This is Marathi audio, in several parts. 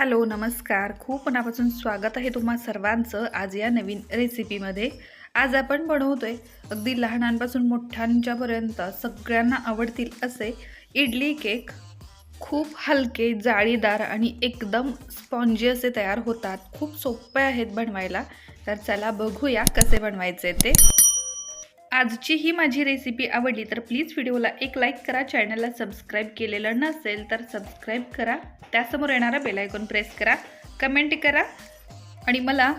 हॅलो नमस्कार. खूप मनापासून स्वागत आहे तुम्हा सर्वांचं आज या नवीन रेसिपीमध्ये. आज आपण बनवतोय अगदी लहानांपासून मोठ्यांच्यापर्यंत सगळ्यांना आवडतील असे इडली केक. खूप हलके जाळीदार आणि एकदम स्पॉन्जी असे तयार होतात. खूप सोपे आहेत बनवायला. तर चला बघूया कसे बनवायचे ते. आजची ही माझी रेसिपी आवडली तर प्लीज व्हिडिओला एक लाईक करा. चॅनलला सबस्क्राईब केलेलं नसेल तर सबस्क्राईब करा. त्यासमोर येणारा बेलायकॉन प्रेस करा. कमेंट करा. आणि मला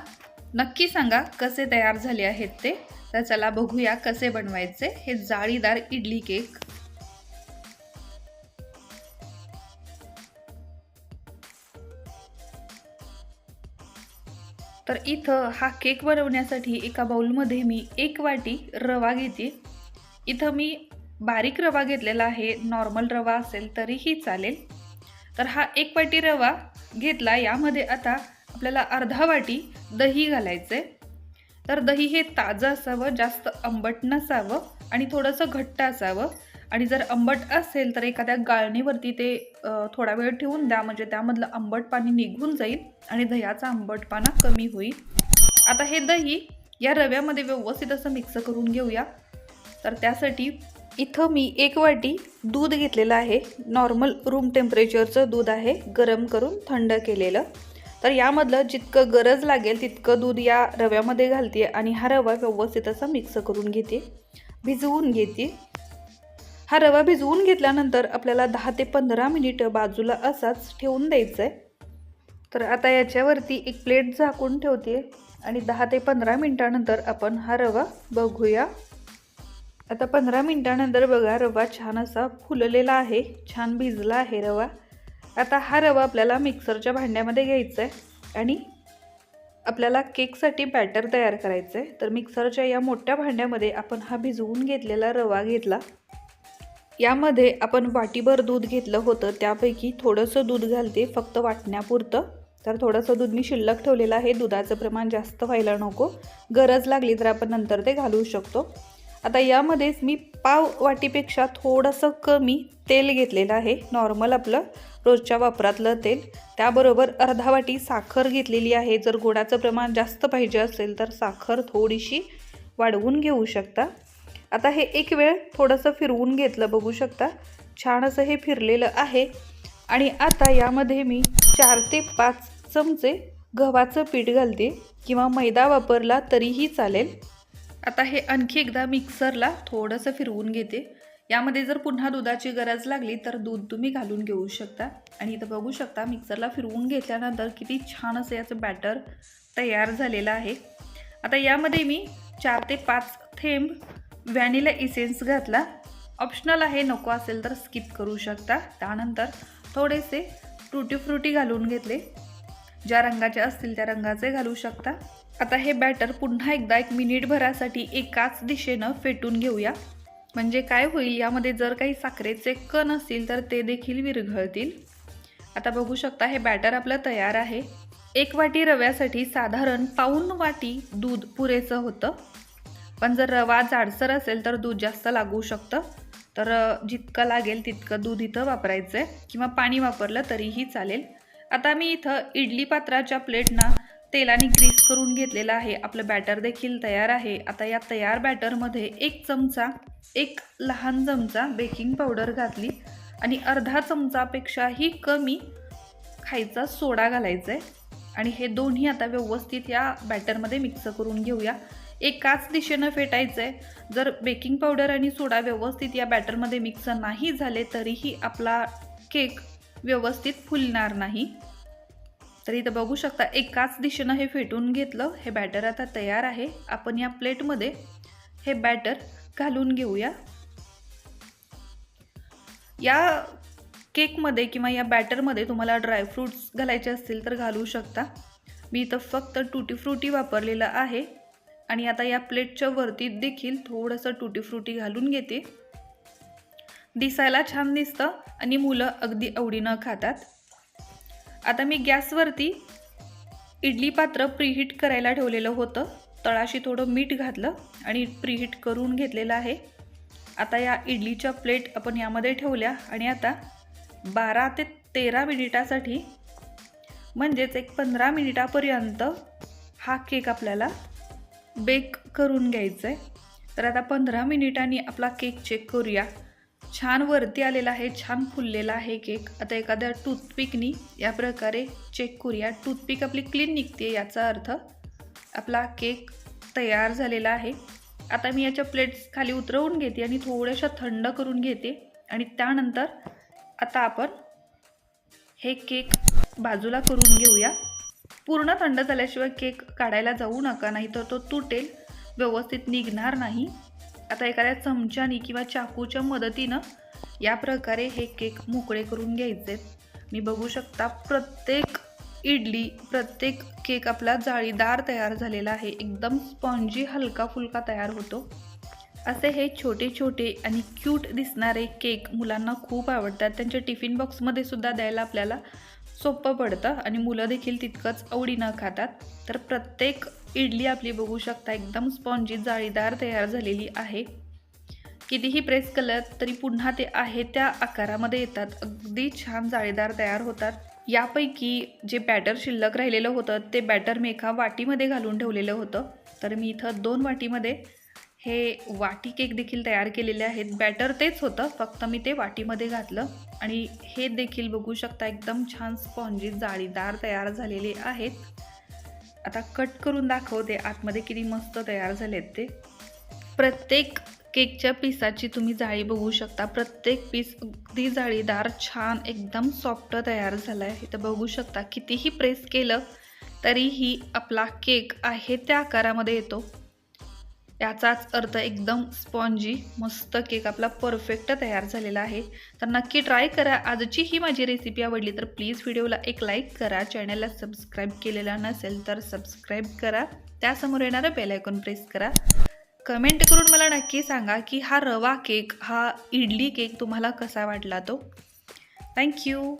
नक्की सांगा कसे तयार झाले आहेत ते. तर चला बघूया कसे बनवायचे. हे जाळीदार इडली केक तर इथं हा केक बनवण्यासाठी एका बाउलमध्ये मी एक वाटी रवा घेते. इथं मी बारीक रवा घेतलेला आहे नॉर्मल रवा असेल तरीही चालेल. तर हा एक वाटी रवा घेतला यामध्ये आता आपल्याला अर्धा वाटी दही घालायचं आहे तर दही हे ताजं असावं जास्त आंबट नसावं आणि थोडंसं घट्ट असावं. आणि जर आंबट असेल तर एखाद्या गाळणीवरती ते थोडा वेळ ठेवून द्या. म्हणजे त्यामधलं आंबट पाणी निघून जाईल आणि दह्याचा आंबटपाना कमी होईल. आता हे दही या रव्यामध्ये व्यवस्थित असं मिक्स करून घेऊया. तर त्यासाठी इथं मी एक वाटी दूध घेतलेलं आहे. नॉर्मल रूम टेम्परेचरचं दूध आहे गरम करून थंड केलेलं. तर यामधलं जितकं गरज लागेल तितकं दूध या रव्यामध्ये घालते आणि हा रवा व्यवस्थित असा मिक्स करून घेते. भिजवून घेते. हा रवा भिजवून घेतल्यानंतर आपल्याला दहा ते पंधरा मिनिटं बाजूला असाच ठेवून द्यायचं आहे तर आता याच्यावरती एक प्लेट झाकून ठेवते आणि दहा ते पंधरा मिनटानंतर आपण हा रवा बघूया. आता पंधरा मिनटानंतर बघा रवा छान असा फुललेला आहे छान भिजला आहे रवा. आता हा रवा आपल्याला मिक्सरच्या भांड्यामध्ये घ्यायचा आहे आणि आपल्याला केकसाठी बॅटर तयार करायचं आहे तर मिक्सरच्या या मोठ्या भांड्यामध्ये आपण हा भिजवून घेतलेला रवा घेतला. यामध्ये आपण वाटीभर दूध घेतलं होतं त्यापैकी थोडंसं दूध घालते फक्त वाटण्यापुरतं. तर थोडंसं दूध मी शिल्लक ठेवलेलं आहे दुधाचं प्रमाण जास्त व्हायला नको. गरज लागली तर आपण नंतर ते घालू शकतो. आता यामध्येच मी पाव वाटीपेक्षा थोडंसं कमी तेल घेतलेलं आहे नॉर्मल आपलं रोजच्या वापरातलं तेल. त्याबरोबर अर्धा वाटी साखर घेतलेली आहे जर गोडाचं प्रमाण जास्त पाहिजे असेल तर साखर थोडीशी वाढवून घेऊ शकता. आता हे एक वेळ थोडंसं फिरवून घेतलं बघू शकता. छान असं हे फिरलेलं आहे. आणि आता यामध्ये मी चार ते पाच चमचे गव्हाचं पीठ घालते किंवा मैदा वापरला तरीही चालेल. आता हे आणखी एकदा मिक्सरला थोडंसं फिरवून घेते. यामध्ये जर पुन्हा दुधाची गरज लागली तर दूध तुम्ही घालून घेऊ शकता. आणि इथं बघू शकता मिक्सरला फिरवून घेतल्यानंतर किती छान असं याचं बॅटर तयार झालेलं आहे. आता यामध्ये मी चार ते पाच थेंब व्हॅनिला इसेन्स घातला. ऑप्शनल आहे नको असेल तर स्किप करू शकता. त्यानंतर थोडेसे टुटी फ्रुटी घालून घेतले. ज्या रंगाचे असतील त्या रंगाचे घालू शकता. आता हे बॅटर पुन्हा एकदा एक मिनिटभरासाठी एकाच दिशेनं फेटून घेऊया. म्हणजे काय होईल यामध्ये जर काही साखरेचे कण असतील तर ते देखील विरघळतील. आता बघू शकता हे बॅटर आपलं तयार आहे. एक वाटी रव्यासाठी साधारण पाऊण वाटी दूध पुरेसं होतं. पण जर रवा जाडसर असेल तर दूध जास्त लागू शकतं. तर जितकं लागेल तितकं दूध इथं वापरायचं आहे किंवा पाणी वापरलं तरीही चालेल. आता मी इथं इडली पात्राच्या प्लेटना तेलाने ग्रीस करून घेतलेलं आहे. आपलं बॅटर देखील तयार आहे. आता या तयार बॅटरमध्ये एक चमचा एक लहान चमचा बेकिंग पावडर घातली आणि अर्धा चमचापेक्षाही कमी खायचा सोडा घालायचा आहे आणि हे दोन्ही आता व्यवस्थित या बॅटरमध्ये मिक्स करून घेऊया. एकाच दिशेनं फेटायचं आहे जर बेकिंग पावडर आणि सोडा व्यवस्थित या बॅटरमध्ये मिक्स नाही झाले तरीही आपला केक व्यवस्थित फुलणार नाही. तर इथं बघू शकता एकाच दिशेनं हे फेटून घेतलं हे बॅटर आता तयार आहे. आपण या प्लेटमध्ये हे बॅटर घालून घेऊया. या केकमध्ये किंवा या बॅटरमध्ये तुम्हाला ड्रायफ्रूट्स घालायचे असतील तर घालू शकता. मी इथं फक्त टुटी फ्रुटी वापरलेलं आहे. आणि आता या प्लेटच्या वरती देखील थोडंसं टुटी फ्रुटी घालून घेते. दिसायला छान दिसतं आणि मुलं अगदी आवडीनं खातात. आता मी गॅसवरती इडली पात्र प्रीहीट करायला ठेवलेलं होतं. तळाशी थोडं मीठ घातलं आणि प्रीहीट करून घेतलेलं आहे. आता या इडलीच्या प्लेट आपण यामध्ये ठेवल्या आणि आता बारा ते तेरा मिनिटासाठी म्हणजेच एक पंधरा मिनिटापर्यंत हा केक आपल्याला बेक करून घ्यायचं आहे तर आता पंधरा मिनिटांनी आपला केक चेक करूया. छान वरती आलेला आहे छान फुललेला आहे केक. आता एखाद्या टूथपिकनी या प्रकारे चेक करूया. टूथपिक आपली क्लीन निघते याचा अर्थ. आपला केक तयार झालेला आहे. आता मी याच्या प्लेट्स खाली उतरवून घेते आणि थोड्याशा थंड करून घेते. आणि त्यानंतर आता आपण हे केक बाजूला करून घेऊया. पूर्ण थंड झाल्याशिवाय केक काढायला जाऊ नका नाही तर तो तुटेल व्यवस्थित निघणार नाही. आता एखाद्या चमच्यानी किंवा चाकूच्या मदतीनं या प्रकारे हे केक मोकळे करून घ्यायचे. मी बघू शकता प्रत्येक इडली प्रत्येक केक आपला जाळीदार तयार झालेला आहे. एकदम स्पॉन्जी हलका फुलका तयार होतो. असे हे छोटे छोटे आणि क्यूट दिसणारे केक मुलांना खूप आवडतात. त्यांच्या टिफिन बॉक्समध्ये सुद्धा द्यायला आपल्याला सोपं पडतं आणि मुलं देखील तितकंच आवडीनं खातात. तर प्रत्येक इडली आपली बघू शकता एकदम स्पॉन्जी जाळीदार तयार झालेली आहे. कितीही प्रेस केलं तरी पुन्हा ते आहे त्या आकारामध्ये येतात. अगदी छान जाळीदार तयार होतात. यापैकी जे बॅटर शिल्लक राहिलेलं होतं ते बॅटर मी एका वाटीमध्ये घालून ठेवलेलं होतं. तर मी इथं दोन वाटीमध्ये हे वाटी केक देखील तयार केलेले आहेत. बॅटर तेच होतं फक्त मी ते वाटीमध्ये घातलं. आणि हे देखील बघू शकता एकदम छान स्पॉन्जी जाळीदार तयार झालेले आहेत. आता कट करून दाखवते आतमध्ये किती मस्त तयार झालेत ते. प्रत्येक केकच्या पिसाची तुम्ही जाळी बघू शकता. प्रत्येक पीस अगदी जाळीदार छान एकदम सॉफ्ट तयार झाला आहे तर बघू शकता कितीही प्रेस केलं तरीही आपला केक आहे त्या आकारामध्ये येतो. याचाच अर्थ एकदम स्पॉन्जी मस्त केक आपला परफेक्ट तयार झालेला आहे. तर नक्की ट्राय करा. आजची ही माझी रेसिपी आवडली तर प्लीज व्हिडिओला एक लाईक करा. चॅनलला सबस्क्राईब केलेला नसेल तर सबस्क्राईब करा. त्यासमोर येणारं बेलायकॉन प्रेस करा. कमेंट करून मला नक्की सांगा की हा रवा केक हा इडली केक तुम्हाला कसा वाटला तो. थँक्यू